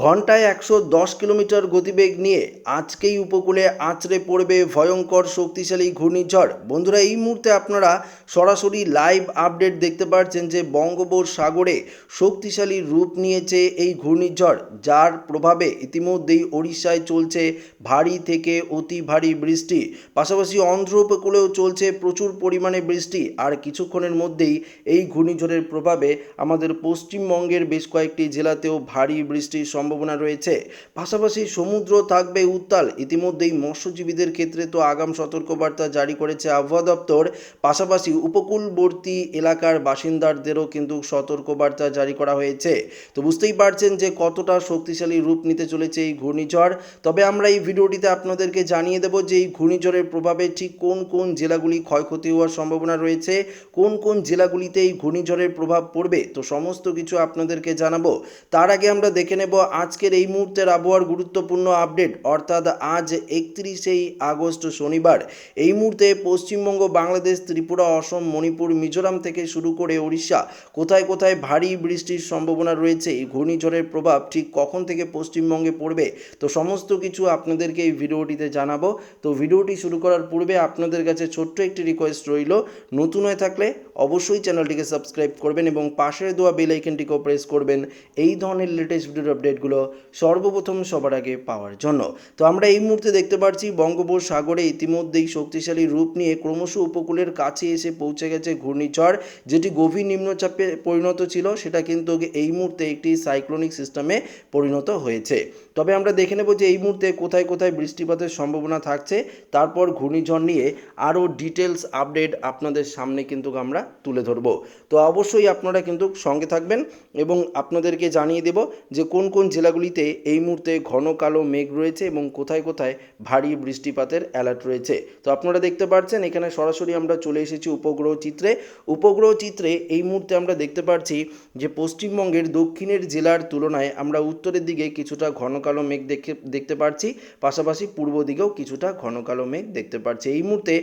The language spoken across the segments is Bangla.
ঘন্টায় একশো দশ কিলোমিটার গতিবেগ নিয়ে আজকেই উপকূলে আছড়ে পড়বে ভয়ঙ্কর শক্তিশালী ঘূর্ণিঝড়। বন্ধুরা, এই মুহূর্তে আপনারা সরাসরি লাইভ আপডেট দেখতে পাচ্ছেন যে বঙ্গোপসাগরে শক্তিশালী রূপ নিয়েছে এই ঘূর্ণিঝড়, যার প্রভাবে ইতিমধ্যেই ওড়িশায় চলছে ভারী থেকে অতি ভারী বৃষ্টি। পাশাপাশি অন্ধ্র উপকূলেও চলছে প্রচুর পরিমাণে বৃষ্টি, আর কিছুক্ষণের মধ্যেই এই ঘূর্ণিঝড়ের প্রভাবে আমাদের পশ্চিমবঙ্গের বেশ কয়েকটি জেলাতেও ভারী বৃষ্টির সম্ভাবনা রয়েছে। পাশাপাশি সমুদ্র থাকবে উত্তাল। ইতিমধ্যেই মৎস্যজীবীদের ক্ষেত্রে তো আগাম সতর্কবার্তা জারি করেছে আবহাওয়া দপ্তর। পাশাপাশি উপকূলবর্তী এলাকার বাসিন্দাদেরও কিন্তু সতর্কবার্তা জারি করা হয়েছে। তো বুঝতেই পারছেন যে কতটা শক্তিশালী রূপ নিতে চলেছে এই ঘূর্ণিঝড়। তবে আমরা এই ভিডিওটিতে আপনাদেরকে জানিয়ে দেব যে এই ঘূর্ণিঝড়ের প্রভাবে ঠিক কোন কোন জেলাগুলি ক্ষয়ক্ষতি হওয়ার সম্ভাবনা রয়েছে, কোন কোন জেলাগুলিতে এই ঘূর্ণিঝড়ের প্রভাব পড়বে, তো সমস্ত কিছু আপনাদেরকে জানাব। তার আগে আমরা দেখে নেব আজকের এই মুহূর্তের আবহাওয়ার গুরুত্বপূর্ণ আপডেট, অর্থাৎ আজ একত্রিশেই আগস্ট শনিবার। এই মুহূর্তে পশ্চিমবঙ্গ, বাংলাদেশ, ত্রিপুরা, অসম, মণিপুর, মিজোরাম থেকে শুরু করে ওড়িশা। কোথায় কোথায় ভারী বৃষ্টির সম্ভাবনা রয়েছে, এই ঘূর্ণিঝড়ের প্রভাব ঠিক কখন থেকে পশ্চিমবঙ্গে পড়বে, তো সমস্ত কিছু আপনাদেরকে এই ভিডিওটিতে জানাব। তো ভিডিওটি শুরু করার পূর্বে আপনাদের কাছে ছোট্ট একটি রিকোয়েস্ট রইল, নতুন হয়ে থাকলে অবশ্যই চ্যানেলটিকে সাবস্ক্রাইব করবেন এবং পাশের দেওয়া বেল আইকনটিকেও প্রেস করবেন। এই ধরনের লেটেস্ট ভিডিওর আপডেটগুলো সর্বপ্রথম সবার আগে পাওয়ার জন্য। তো আমরা এই মুহূর্তে দেখতে পাচ্ছি বঙ্গোপসাগরে ইতিমধ্যেই শক্তিশালী রূপ নিয়ে ক্রমশ উপকূলের কাছে এসে পৌঁছে গেছে ঘূর্ণিঝড়, যেটি গভীর নিম্নচাপে পরিণত ছিল। সেটা কিন্তু এই মুহূর্তে একটি সাইক্লোনিক সিস্টেমে পরিণত হয়েছে। তবে আমরা দেখে নেব যে এই মুহূর্তে কোথায় কোথায় বৃষ্টিপাতের সম্ভাবনা থাকছে। তারপর ঘূর্ণিঝড় নিয়ে আরও ডিটেলস আপডেট আপনাদের সামনে কিন্তু আমরা তুলে ধরব। তো অবশ্যই আপনারা কিন্তু সঙ্গে থাকবেন এবং আপনাদেরকে জানিয়ে দেব যে কোন কোন জেলাগুলিতে এই মুহূর্তে ঘন কালো মেঘ রয়েছে এবং কোথায় কোথায় ভারী বৃষ্টিপাতের অ্যালার্ট রয়েছে। তো আপনারা দেখতে পাচ্ছেন এখানে সরাসরি আমরা চলে এসেছি উপগ্রহ চিত্রে। উপগ্রহ চিত্রে এই মুহূর্তে আমরা দেখতে পাচ্ছি যে পশ্চিমবঙ্গের দক্ষিণের জেলার তুলনায় আমরা উত্তরের দিকে কিছুটা ঘন কালো মেঘ দেখে, দেখতে পাচ্ছি পাশাপাশি পূর্ব দিকেও কিছুটা ঘন কালো মেঘ দেখতে পাচ্ছি এই মুহূর্তে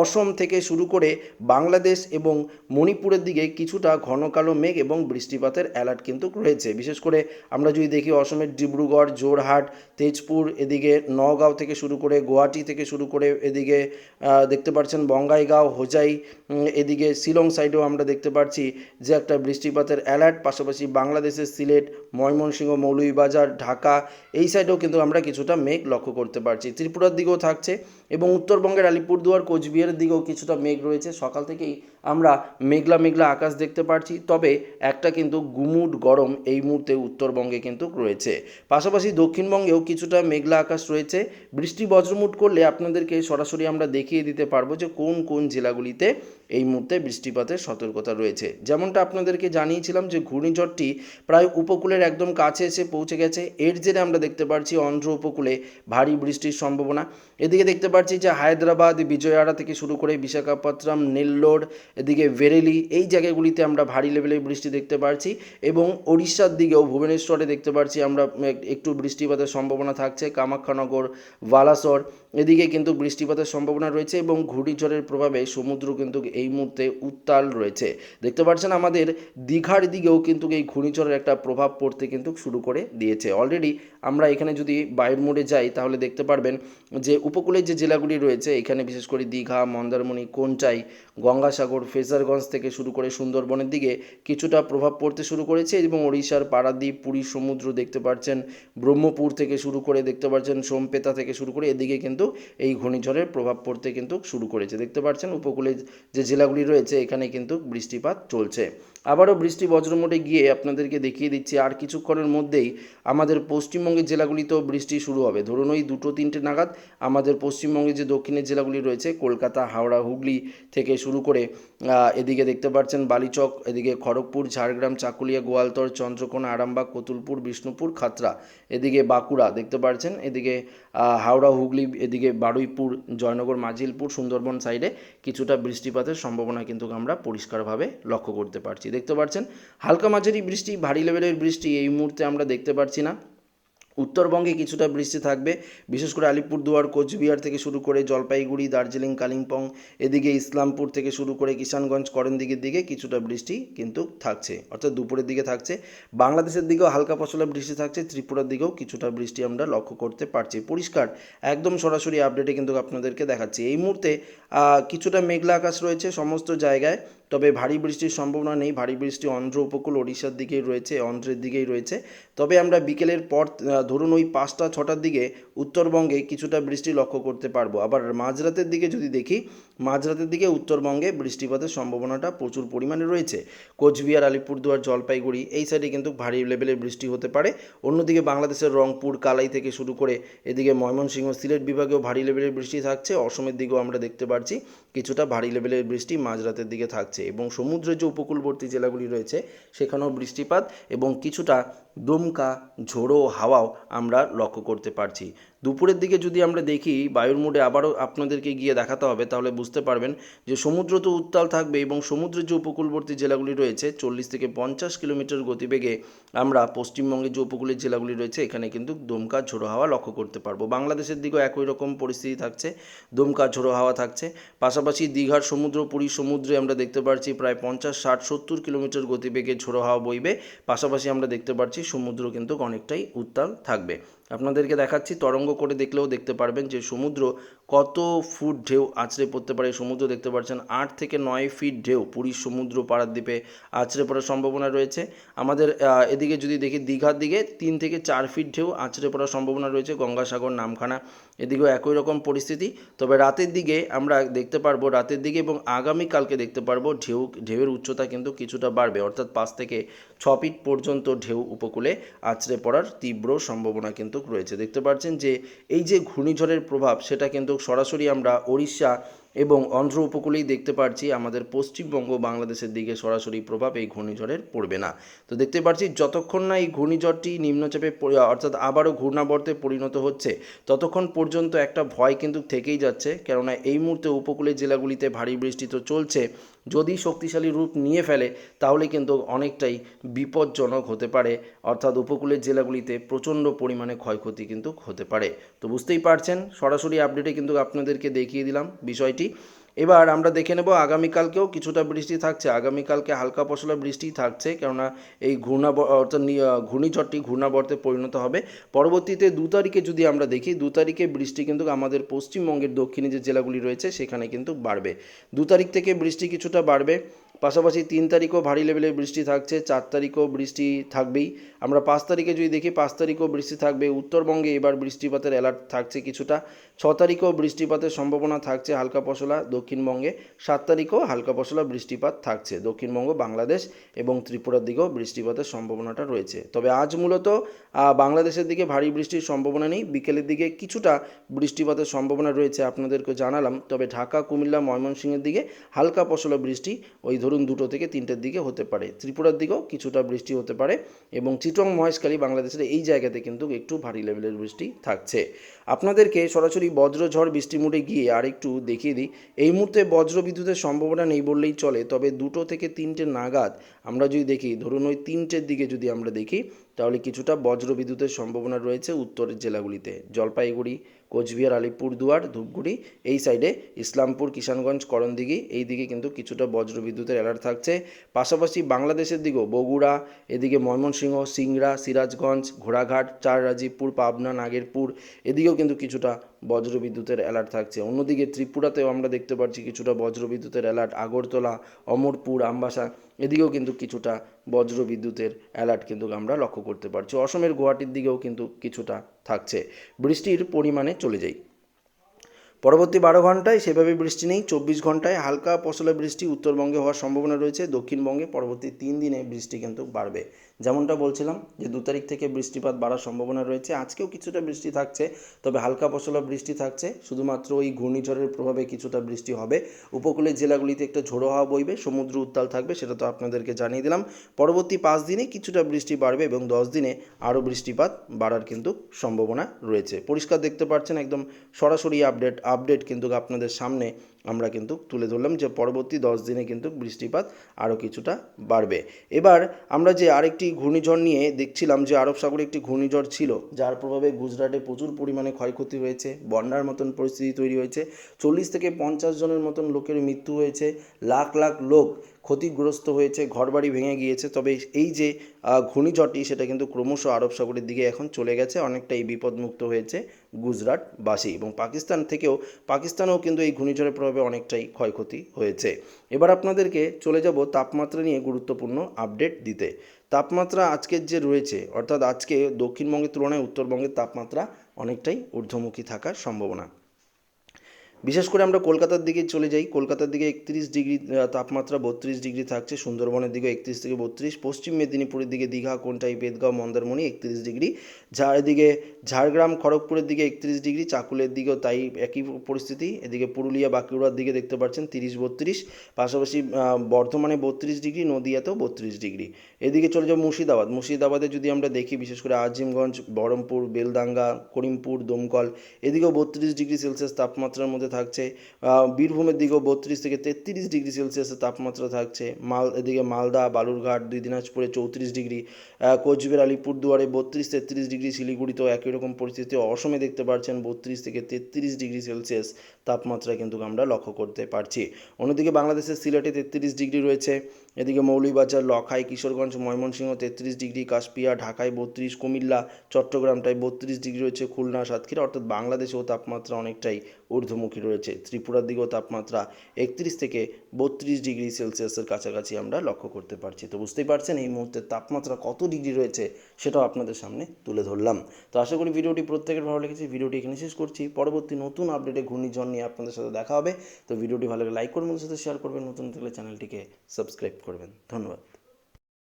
অসম থেকে শুরু করে বাংলাদেশ এবং মণিপুরের দিকে কিছুটা ঘন কালো মেঘ এবং বৃষ্টিপাতের অ্যালার্ট কিন্তু রয়েছে। বিশেষ করে আমরা যদি দেখি অসমের ডিব্রুগড় জোরহাট তেজপুর, এদিকে নগাঁও থেকে শুরু করে গুয়াহাটি থেকে শুরু করে এদিকে দেখতে পাচ্ছেন বঙ্গাইগাঁও, হোজাই এদিকে শিলং সাইডেও আমরা দেখতে পাচ্ছি যে একটা বৃষ্টিপাতের অ্যালার্ট পাশাপাশি বাংলাদেশের সিলেট, ময়মনসিংহ, মৌলভীবাজার, ঢাকা, এই সাইডেও কিন্তু আমরা কিছুটা মেঘ লক্ষ্য করতে পারছি। ত্রিপুরার দিকেও থাকছে। এবং উত্তরবঙ্গের আলিপুরদুয়ার, কোচবিহারের দিকেও কিছুটা মেঘ রয়েছে। সকাল থেকেই আমরা মেঘলা মেঘলা আকাশ দেখতে পাচ্ছি তবে একটা কিন্তু গুমুট গরম এই মুহূর্তে উত্তরবঙ্গে কিন্তু রয়েছে। পাশাপাশি দক্ষিণবঙ্গেও কিছুটা মেঘলা আকাশ রয়েছে। বৃষ্টি বজ্রমুট করলে আপনাদেরকে সরাসরি আমরা দেখিয়ে দিতে পারব যে কোন কোন জেলাগুলিতে এই মুহূর্তে বৃষ্টিপাতের সতর্কতা রয়েছে। যেমনটা আপনাদেরকে জানিয়েছিলাম যে ঘূর্ণিঝড়টি প্রায় উপকূলের একদম কাছে এসে পৌঁছে গেছে। এর জেরে আমরা দেখতে পাচ্ছি অন্ধ্র উপকূলে ভারী বৃষ্টির সম্ভাবনা। এদিকে দেখতে পাচ্ছি যে হায়দ্রাবাদ, বিজয়াড়া থেকে শুরু করে বিশাখাপত্তনম, নেল্লোর, এদিকে ভেরেলি এই জায়গাগুলিতে আমরা ভারী লেভেলের বৃষ্টি দেখতে পাচ্ছি এবং ওড়িশার দিকেও ভুবনেশ্বরে দেখতে পাচ্ছি আমরা একটু বৃষ্টিপাতের সম্ভাবনা থাকছে। কামাখ্যানগর, বালাসর এদিকে কিন্তু বৃষ্টিপাতের সম্ভাবনা রয়েছে এবং ঘূর্ণিঝড়ের প্রভাবে সমুদ্র কিন্তু এই মুহূর্তে উত্তাল রয়েছে। দেখতে পাচ্ছেন আমাদের দীঘার দিকেও কিন্তু এই ঘূর্ণিঝড়ের একটা প্রভাব পড়তে কিন্তু শুরু করে দিয়েছে। অলরেডি আমরা এখানে যদি বাইর মোড়ে যাই, তাহলে দেখতে পারবেন যে উপকূলের যে জেলাগুলি রয়েছে, এখানে বিশেষ করে দীঘা, মন্দারমণি, কোনচাই, গঙ্গাসাগর, ফেজারগঞ্জ থেকে শুরু করে সুন্দরবনের দিকে কিছুটা প্রভাব পড়তে শুরু করেছে এবং ওড়িশার পারাদ্বীপ, পুরী, সমুদ্র দেখতে পাচ্ছেন, ব্রহ্মপুর থেকে শুরু করে, দেখতে পাচ্ছেন সোমপেতা থেকে শুরু করে, এদিকে কিন্তু এই ঘূর্ণিঝড়ের প্রভাব পড়তে কিন্তু শুরু করেছে। দেখতে পাচ্ছেন উপকূলে যে জেলাগুলি রয়েছে, এখানে কিন্তু বৃষ্টিপাত চলছে। আবারও বৃষ্টি বজ্রমোটে গিয়ে আপনাদেরকে দেখিয়ে দিচ্ছি, আর কিছুক্ষণের মধ্যেই আমাদের পশ্চিমবঙ্গের জেলাগুলিতেও বৃষ্টি শুরু হবে। ধরুন ওই দুটো তিনটে নাগাদ আমাদের পশ্চিমবঙ্গের যে দক্ষিণের জেলাগুলি রয়েছে, কলকাতা, হাওড়া, হুগলি থেকে শুরু করে এদিকে দেখতে পাচ্ছেন বালিচক, এদিকে খড়গপুর, ঝাড়গ্রাম, চাকুলিয়া, গোয়ালতর, চন্দ্রকোনা, আরামবাগ, কতুলপুর, বিষ্ণুপুর, খাতড়া, এদিকে বাঁকুড়া দেখতে পাচ্ছেন, এদিকে হাওড়া, হুগলি, এদিকে বারুইপুর, জয়নগর, মাঝিলপুর, সুন্দরবন সাইডে কিছুটা বৃষ্টিপাতের সম্ভাবনা কিন্তু আমরা পরিষ্কারভাবে লক্ষ্য করতে পারছি। দেখতে পাচ্ছেন হালকা মাঝারি বৃষ্টি, ভারী লেভেলের বৃষ্টি এই মুহূর্তে আমরা দেখতে পাচ্ছি না। উত্তরবঙ্গে কিছুটা বৃষ্টি থাকবে। বিশেষ করে আলিপুরদুয়ার, কোচবিহার থেকে শুরু করে জলপাইগুড়ি, দার্জিলিং, কালিম্পং, এদিকে ইসলামপুর থেকে শুরু করে কিষানগঞ্জ, করণদিঘির দিকে কিছুটা বৃষ্টি কিন্তু থাকছে। অর্থাৎ দুপুরের দিকে থাকছে। বাংলাদেশের দিকেও হালকা পশলা বৃষ্টি থাকছে। ত্রিপুরার দিকেও কিছুটা বৃষ্টি আমরা লক্ষ্য করতে পারছি। পরিষ্কার, একদম সরাসরি আপডেটে কিন্তু আপনাদেরকে দেখাচ্ছি। এই মুহূর্তে কিছুটা মেঘলা আকাশ রয়েছে সমস্ত জায়গায়। তবে ভারী বৃষ্টির সম্ভাবনা নেই। ভারী বৃষ্টি অন্ধ্র উপকূল, ওড়িশার দিকেই রয়েছে, অন্ধ্রের দিকেই রয়েছে। তবে আমরা বিকেলের পর ধরুন ওই পাঁচটা, ছটার দিকে উত্তরবঙ্গে কিছুটা বৃষ্টি লক্ষ্য করতে পারব। আবার মাঝরাতের দিকে যদি দেখি, মাঝরাতের দিকে উত্তরবঙ্গে বৃষ্টিপাতের সম্ভাবনাটা প্রচুর পরিমাণে রয়েছে। কোচবিহার, আলিপুরদুয়ার, জলপাইগুড়ি, এই সাইডে কিন্তু ভারী লেভেলের বৃষ্টি হতে পারে। অন্যদিকে বাংলাদেশের রংপুর, কালাই থেকে শুরু করে এদিকে ময়মনসিংহ, সিলেট বিভাগেও ভারী লেভেলের বৃষ্টি থাকছে। অসমের দিকেও আমরা দেখতে পাচ্ছি কিছুটা ভারী লেভেলের বৃষ্টি মাঝরাতের দিকে থাকছে এবং সমুদ্রের যে উপকূলবর্তী জেলাগুলি রয়েছে, সেখানেও বৃষ্টিপাত এবং কিছুটা দমকা, ঝোড়ো হাওয়াও আমরা লক্ষ্য করতে পারছি। দুপুরের দিকে যদি আমরা দেখি, বায়ুর মোডে আবারও আপনাদেরকে গিয়ে দেখাতে হবে, তাহলে বুঝতে পারবেন যে সমুদ্র তো উত্তাল থাকবে এবং সমুদ্রের যে উপকূলবর্তী জেলাগুলি রয়েছে, চল্লিশ থেকে পঞ্চাশ কিলোমিটার গতিবেগে আমরা পশ্চিমবঙ্গের যে উপকূলের জেলাগুলি রয়েছে, এখানে কিন্তু দমকা, ঝোড়ো হাওয়া লক্ষ্য করতে পারব। বাংলাদেশের দিকেও একই রকম পরিস্থিতি থাকছে, দমকা, ঝোড়ো হাওয়া থাকছে। পাশাপাশি দীঘার সমুদ্র পুরী সমুদ্রে আমরা দেখতে পাচ্ছি প্রায় পঞ্চাশ, ষাট, সত্তর কিলোমিটার গতিবেগে ঝোড়ো হাওয়া বইবে। পাশাপাশি আমরা দেখতে পাচ্ছি সমুদ্র কিন্তু অনেকটাই উত্তাল থাকবে। আপনাদেরকে দেখাচ্ছি, তরঙ্গ করে দেখলেও দেখতে পারবেন যে সমুদ্র কত ফুট ঢেউ আছড়ে পড়তে পারে। সমুদ্র দেখতে পাচ্ছেন আট থেকে নয় ফিট ঢেউ পুরীর সমুদ্র পাড়ার দ্বীপে আছড়ে পড়ার সম্ভাবনা রয়েছে। আমাদের এদিকে যদি দেখি দীঘার দিকে, তিন থেকে চার ফিট ঢেউ আছড়ে পড়ার সম্ভাবনা রয়েছে গঙ্গাসাগর, নামখানা। এদিকেও একই রকম পরিস্থিতি। তবে রাতের দিকে আমরা দেখতে পারব, রাতের দিকে এবং আগামীকালকে দেখতে পারব ঢেউ, ঢেউয়ের উচ্চতা কিন্তু কিছুটা বাড়বে। অর্থাৎ পাঁচ থেকে ছ ফিট পর্যন্ত ঢেউ উপকূলে আছড়ে পড়ার তীব্র সম্ভাবনা কিন্তু রয়েছে। দেখতে পাচ্ছেন যে এই যে ঘূর্ণিঝড়ের প্রভাব, সেটা কিন্তু সরাসরি আমরা ওড়িশা এবং অন্ধ্র উপকূলেই দেখতে পাচ্ছি আমাদের পশ্চিমবঙ্গ বাংলাদেশের দিকে সরাসরি প্রভাব এই ঘূর্ণিঝড়ের পড়বে না। তো দেখতে পাচ্ছি যতক্ষণ না এই ঘূর্ণিঝড়টি নিম্নচাপে অর্থাৎ আবারও ঘূর্ণাবর্তে পরিণত হচ্ছে, ততক্ষণ পর্যন্ত একটা ভয় কিন্তু থেকেই যাচ্ছে। কেননা এই মুহূর্তে উপকূলের জেলাগুলিতে ভারী বৃষ্টি তো চলছে যদি শক্তিশালী রূপ নিয়ে ফেলে, তাহলে কিন্তু অনেকটাই বিপজ্জনক হতে পারে। অর্থাৎ উপকূলের জেলাগুলিতে প্রচণ্ড পরিমাণে ক্ষয়ক্ষতি কিন্তু হতে পারে। তো বুঝতেই পারছেন, সরাসরি আপডেটে কিন্তু আপনাদেরকে দেখিয়ে দিলাম বিষয়টি। এবার আমরা দেখে নেব আগামীকালকেও কিছুটা বৃষ্টি থাকছে। আগামীকালকে হালকা পশলা বৃষ্টি থাকছে, কেননা এই ঘূর্ণা অর্থাৎ ঘূর্ণিঝড়টি ঘূর্ণাবর্তে পরিণত হবে। পরবর্তীতে দু তারিখে যদি আমরা দেখি, দু তারিখে বৃষ্টি কিন্তু আমাদের পশ্চিমবঙ্গের দক্ষিণে যে জেলাগুলি রয়েছে, সেখানে কিন্তু বাড়বে। দু তারিখ থেকে বৃষ্টি কিছুটা বাড়বে। পাশাপাশি তিন তারিখও ভারী লেভেলের বৃষ্টি থাকছে, চার তারিখও বৃষ্টি থাকবেই। আমরা পাঁচ তারিখে যদি দেখি, পাঁচ তারিখও বৃষ্টি থাকবে। উত্তরবঙ্গে এবার বৃষ্টিপাতের অ্যালার্ট থাকছে কিছুটা। ছ তারিখেও বৃষ্টিপাতের সম্ভাবনা থাকছে হালকা পশলা দক্ষিণবঙ্গে। সাত তারিখেও হালকা পশলা বৃষ্টিপাত থাকছে দক্ষিণবঙ্গ, বাংলাদেশ এবং ত্রিপুরার দিকেও বৃষ্টিপাতের সম্ভাবনাটা রয়েছে। তবে আজ মূলত বাংলাদেশের দিকে ভারী বৃষ্টির সম্ভাবনা নেই। বিকেলের দিকে কিছুটা বৃষ্টিপাতের সম্ভাবনা রয়েছে আপনাদেরকে জানালাম। তবে ঢাকা, কুমিল্লা, ময়মনসিংহের দিকে হালকা পশলা বৃষ্টি ওই ধরুন দুটো থেকে তিনটের দিকে হতে পারে। ত্রিপুরার দিকেও কিছুটা বৃষ্টি হতে পারে এবং চিটং মহেশখালী বাংলাদেশের এই জায়গাতে কিন্তু একটু ভারী লেভেলের বৃষ্টি থাকছে। আপনাদেরকে সরাসরি বজ্রঝড়, বৃষ্টি মুড়ে গিয়ে আর একটু দেখিয়ে দিই। এই মুহূর্তে বজ্র বিদ্যুতের সম্ভাবনা নেই বললেই চলে, তবে দুটো থেকে তিনটে নাগাদ আমরা যদি দেখি, ধরুন ওই তিনটের দিকে যদি আমরা দেখি তাহলে কিছুটা বজ্র বিদ্যুতের সম্ভাবনা রয়েছে উত্তরের জেলাগুলিতে। জলপাইগুড়ি, কোচবিহার, আলিপুরদুয়ার, ধূপগুড়ি, এই সাইডে ইসলামপুর, কিষানগঞ্জ, করণদিঘি, এই দিকে কিন্তু কিছুটা বজ্র বিদ্যুতের অ্যালার্ট থাকছে। পাশাপাশি বাংলাদেশের দিকেও বগুড়া, এদিকে ময়মনসিংহ, সিংড়া, সিরাজগঞ্জ, ঘোড়াঘাট চার রাজীবপুর পাবনা, নাগেরপুর, এদিকেও কিন্তু কিছুটা বজ্র বিদ্যুতের অ্যালার্ট থাকছে। অন্যদিকে ত্রিপুরাতেও আমরা দেখতে পাচ্ছি কিছুটা বজ্র বিদ্যুতের অ্যালার্ট আগরতলা, অমরপুর, আমবাসা, এদিকেও কিন্তু কিছুটা বজ্র বিদ্যুতের অ্যালার্ট কিন্তু আমরা লক্ষ্য করতে পারছি। অসমের গুয়াহাটির দিকেও কিন্তু কিছুটা থাকছে। বৃষ্টির পরিমাণে চলে যাই। পরবর্তী বারো ঘন্টায় সেভাবে বৃষ্টি নেই। চব্বিশ ঘন্টায় হালকা পশলা বৃষ্টি উত্তরবঙ্গে হওয়ার সম্ভাবনা রয়েছে। দক্ষিণবঙ্গে পরবর্তী তিন দিনে বৃষ্টি কিন্তু বাড়বে। যেমনটা বলছিলাম যে দু তারিখ থেকে বৃষ্টিপাত বাড়ার সম্ভাবনা রয়েছে। আজকেও কিছুটা বৃষ্টি থাকছে, তবে হালকা পশলা বৃষ্টি থাকছে। শুধুমাত্র ওই ঘূর্ণিঝড়ের প্রভাবে কিছুটা বৃষ্টি হবে। উপকূলের জেলাগুলিতে একটা ঝোড়ো হাওয়া বইবে, সমুদ্র উত্তাল থাকবে সেটা তো আপনাদেরকে জানিয়ে দিলাম। পরবর্তী পাঁচ দিনে কিছুটা বৃষ্টি বাড়বে এবং দশ দিনে আরও বৃষ্টিপাত বাড়ার কিন্তু সম্ভাবনা রয়েছে। পরিষ্কার দেখতে পাচ্ছেন একদম সরাসরি আপডেট আপডেট কিন্তু আপনাদের সামনে আমরা কিন্তু তুলে ধরলাম যে পরবর্তী দশ দিনে কিন্তু বৃষ্টিপাত আরও কিছুটা বাড়বে। এবার আমরা যে আরেকটি ঘূর্ণিঝড় নিয়ে দেখছিলাম যে আরব সাগরে একটি ঘূর্ণিঝড় ছিল, যার প্রভাবে গুজরাটে প্রচুর পরিমাণে ক্ষয়ক্ষতি হয়েছে, বন্যার মতন পরিস্থিতি তৈরি হয়েছে, চল্লিশ থেকে পঞ্চাশ জনের মতন লোকের মৃত্যু হয়েছে, লাখ লাখ লোক ক্ষতিগ্রস্ত হয়েছে, ঘরবাড়ি ভেঙে গিয়েছে। তবে এই যে ঘূর্ণিঝড়টি, সেটা কিন্তু ক্রমশ আরব সাগরের দিকে এখন চলে গেছে। অনেকটাই বিপদমুক্ত হয়েছে গুজরাটবাসী এবং পাকিস্তান থেকেও, পাকিস্তানেও কিন্তু এই ঘূর্ণিঝড়ের প্রভাবে অনেকটাই ক্ষয়ক্ষতি হয়েছে। এবার আপনাদেরকে চলে যাব তাপমাত্রা নিয়ে গুরুত্বপূর্ণ আপডেট দিতে। তাপমাত্রা আজকের যে রয়েছে, অর্থাৎ আজকে দক্ষিণবঙ্গের তুলনায় উত্তরবঙ্গের তাপমাত্রা অনেকটাই ঊর্ধ্বমুখী থাকার সম্ভাবনা। বিশেষ করে আমরা কলকাতার দিকে চলে যাই। কলকাতার দিকে একত্রিশ ডিগ্রি তাপমাত্রা বত্রিশ ডিগ্রি থাকছে। সুন্দরবনের দিকে একত্রিশ থেকে বত্রিশ। পশ্চিম মেদিনীপুরের দিকে দীঘা, কোনটাই, বেদগাঁও, মন্দারমণি একত্রিশ ডিগ্রি। এদিকে ঝাড়গ্রাম, খড়গপুরের দিকে একত্রিশ ডিগ্রি। চাকুলের দিকেও তাই একই পরিস্থিতি। এদিকে পুরুলিয়া, বাঁকুড়ার দিকে দেখতে পাচ্ছেন তিরিশ, বত্রিশ। পাশাপাশি বর্ধমানে বত্রিশ ডিগ্রি, নদিয়াতেও বত্রিশ ডিগ্রি। এদিকে চলে যাব মুর্শিদাবাদ। মুর্শিদাবাদে যদি আমরা দেখি, বিশেষ করে আজিমগঞ্জ, বহরমপুর বেলদাঙ্গা করিমপুর, দমকল, এদিকেও বত্রিশ ডিগ্রি সেলসিয়াস তাপমাত্রার মধ্যে থাকছে। বীরভূমের দিকেও বত্রিশ থেকে তেত্রিশ ডিগ্রি সেলসিয়াসের তাপমাত্রা থাকছে। মাল, এদিকে মালদা, বালুরঘাট, দুই দিনাজপুরে চৌত্রিশ ডিগ্রি কোচবিহার, আলিপুরদুয়ারে বত্রিশ, তেত্রিশ ডিগ্রি, শিলিগুড়িতেও একই রকম পরিস্থিতি। অসমে দেখতে পাচ্ছেন বত্রিশ থেকে তেত্রিশ ডিগ্রি সেলসিয়াস তাপমাত্রা কিন্তু আমরা লক্ষ্য করতে পারছি। অন্যদিকে বাংলাদেশের সিলেটে তেত্রিশ ডিগ্রি রয়েছে। এদিকে মৌলভীবাজার, লখাই, কিশোরগঞ্জ, ময়মনসিংহ, তেত্রিশ ডিগ্রি, কাশপিয়া, ঢাকায় বত্রিশ, কুমিল্লা, চট্টগ্রামটায় বত্রিশ ডিগ্রি রয়েছে, খুলনা, সাতক্ষীরা। অর্থাৎ বাংলাদেশেও তাপমাত্রা অনেকটাই ঊর্ধ্বমুখী রয়েছে। ত্রিপুরার দিকেও তাপমাত্রা একত্রিশ থেকে বত্রিশ ডিগ্রি সেলসিয়াসের কাছাকাছি আমরা লক্ষ্য করতে পারছি। তো বুঝতেই পারছেন, এই মুহূর্তে তাপমাত্রা কত ডিগ্রি রয়েছে সেটাও আপনাদের সামনে তুলে ধরলাম। তো আশা করি ভিডিওটি প্রত্যেকের ভালো লেগেছে। ভিডিওটি এখানে শেষ করছি। পরবর্তী নতুন আপডেটে ঘূর্ণিঝড় নিয়ে আপনাদের সাথে দেখা হবে। তো ভিডিওটি ভালো লাগে লাইক করবেন সাথে শেয়ার করবেন। নতুন থাকলে চ্যানেলটিকে সাবস্ক্রাইব করবেন। ধন্যবাদ।